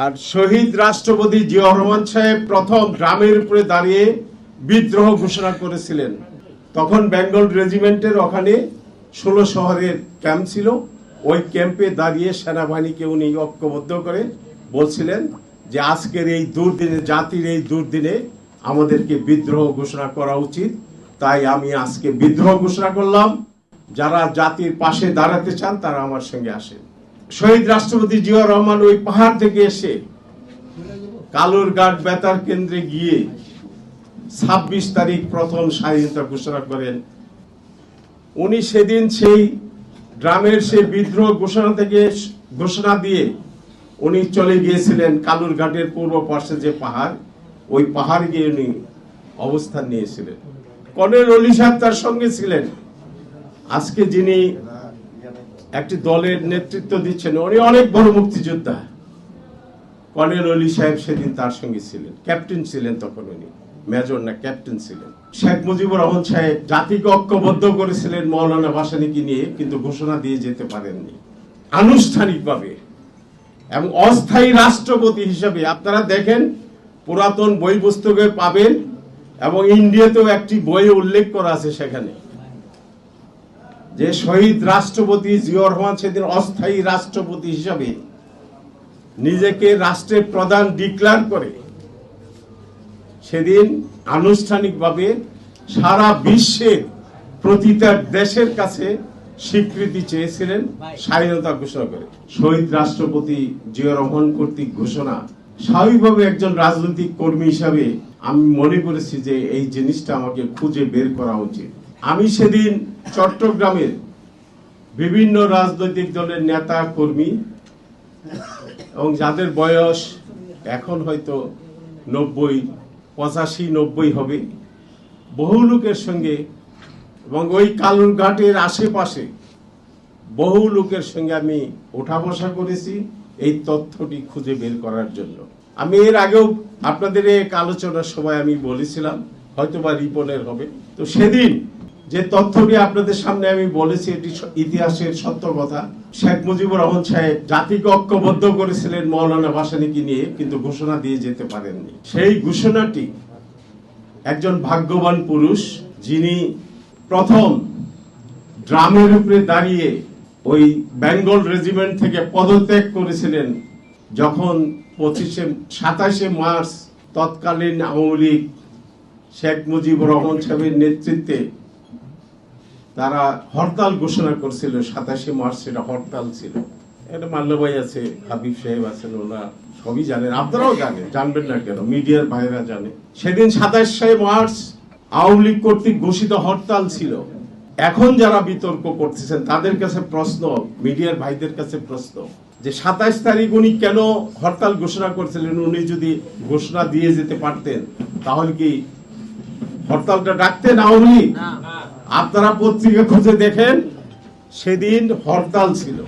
আর শহীদ রাষ্ট্রপতি জিয়া রহমান সাহেব প্রথম গ্রামের উপরে দাঁড়িয়ে বিদ্রোহ ঘোষণা করেছিলেন। তখন বেঙ্গল রেজিমেন্টের ওখানে ষোলো শহরের ক্যাম্প ছিল। ওই ক্যাম্পে দাঁড়িয়ে সেনাবাহিনীকে উনি ঐক্যবদ্ধ করে বলছিলেন যে আজকের এই দুর্দিনে, জাতির এই দুর্দিনে আমাদেরকে বিদ্রোহ ঘোষণা করা উচিত। তাই আমি আজকে বিদ্রোহ ঘোষণা করলাম। যারা জাতির পাশে দাঁড়াতে চান তারা আমার সঙ্গে আসেন। শহীদ রাষ্ট্রপতি জিয়া রহমান ওই পাহাড় থেকে এসে কালুরঘাট বেতার কেন্দ্রে গিয়ে ছাব্বিশ তারিখ প্রথম স্বাধীনতা ঘোষণা করেন। উনি সেদিন সেই গ্রামের সেই বিদ্রোহ ঘোষণা থেকে ঘোষণা দিয়ে উনি চলে গিয়েছিলেন কালুরঘাটের পূর্ব পাশে যে পাহাড়, ওই পাহাড় গিয়ে উনি অবস্থান নিয়েছিলেন। কর্নেল অলি সাহেব তার সঙ্গে ছিলেন। আজকে যিনি একটি দলের নেতৃত্ব দিচ্ছেন উনি, অনেক বড় মুক্তিযোদ্ধা। কর্নেল অলি সাহেব সেদিন তার সঙ্গে ছিলেন, ক্যাপ্টেন ছিলেন তখন উনি, মেজর না ক্যাপ্টেন ছিলেন। শেখ মুজিবুর রহমান সাহেব জাতিকে ঐক্যবদ্ধ করেছিলেন মৌলানা ভাসানিকে নিয়ে, কিন্তু ঘোষণা দিয়ে যেতে পারেননি। আনুষ্ঠানিকভাবে এবং অস্থায়ী রাষ্ট্রপতি হিসেবে আপনারা দেখেন, পুরাতন বই পুস্তকে পাবেন এবং ইন্ডিয়াতেও একটি বইয়ে উল্লেখ করা আছে সেখানে। যে শহীদ রাষ্ট্রপতি জিয়া রহমান সেদিন অস্থায়ী রাষ্ট্রপতি হিসাবে নিজেকে রাষ্ট্রের প্রধান ডিক্লার করে সেদিন আনুষ্ঠানিকভাবে সারা বিশ্বের প্রতিটা দেশের কাছে স্বীকৃতি চেয়েছিলেন স্বাধীনতা ঘোষণা করে। শহীদ রাষ্ট্রপতি জিয়া রহমান কর্তৃক ঘোষণা, স্বাভাবিকভাবে একজন রাজনৈতিক কর্মী হিসাবে আমি মনে করেছি যে এই জিনিসটা আমাকে খুঁজে বের করা উচিত। আমি সেদিন চট্টগ্রামের বিভিন্ন রাজনৈতিক দলের নেতা, কর্মী এবং যাদের বয়স এখন হয়তো নব্বই, পঁচাশি, নব্বই হবে, বহু লোকের সঙ্গে এবং ওই কালুরঘাটের আশেপাশে বহু লোকের সঙ্গে আমি ওঠা বসা করেছি এই তথ্যটি খুঁজে বের করার জন্য। আমি এর আগেও আপনাদের এক আলোচনার সময় আমি বলেছিলাম হয়তো বা রিপনের হবে। তো সেদিন যে তথ্যটি আপনাদের সামনে আমি বলেছি, এটি ইতিহাসের সত্য কথা। শেখ মুজিবুর রহমান সাহেব জাতিকে ঐক্যবদ্ধ করেছিলেন মৌলানা ভাসানিকে নিয়ে, কিন্তু ঘোষণা দিয়ে যেতে পারেননি। সেই ঘোষণাটি একজন ভাগ্যবান পুরুষ, যিনি প্রথম ড্রামের উপরে দাঁড়িয়ে ওই বেঙ্গল রেজিমেন্ট থেকে পদত্যাগ করেছিলেন, যখন পঁচিশে, সাতাশে মার্চ তৎকালীন আওয়ামী লীগ শেখ মুজিবুর রহমান সাহেবের নেতৃত্বে তারা হরতাল ঘোষণা করছিল, সাতাশে মার্চ সেটা হরতাল ছিল। এটা মাল্যবাই আছে, হাবিব সাহেব আছেন, ওরা সবই জানেন। আপনারাও জানেন, জানবেন না কেন, মিডিয়ার ভাইরা জানে। সেদিন সাতাশে মার্চ আওয়ামী লীগ কর্তৃক ঘোষিত হরতাল ছিল। এখন যারা বিতর্ক করতেছেন, তাদের কাছে প্রশ্ন, মিডিয়ার ভাইদের কাছে প্রশ্ন যে সাতাশ তারিখ উনি কেন হরতাল ঘোষণা করছিলেন? উনি যদি ঘোষণা দিয়ে যেতে পারতেন, তাহলে কি হরতালটা ডাকতেন আওয়ামী লীগ? আপনারা পত্রিকা খুঁজে দেখেন সেদিন হরতাল ছিল।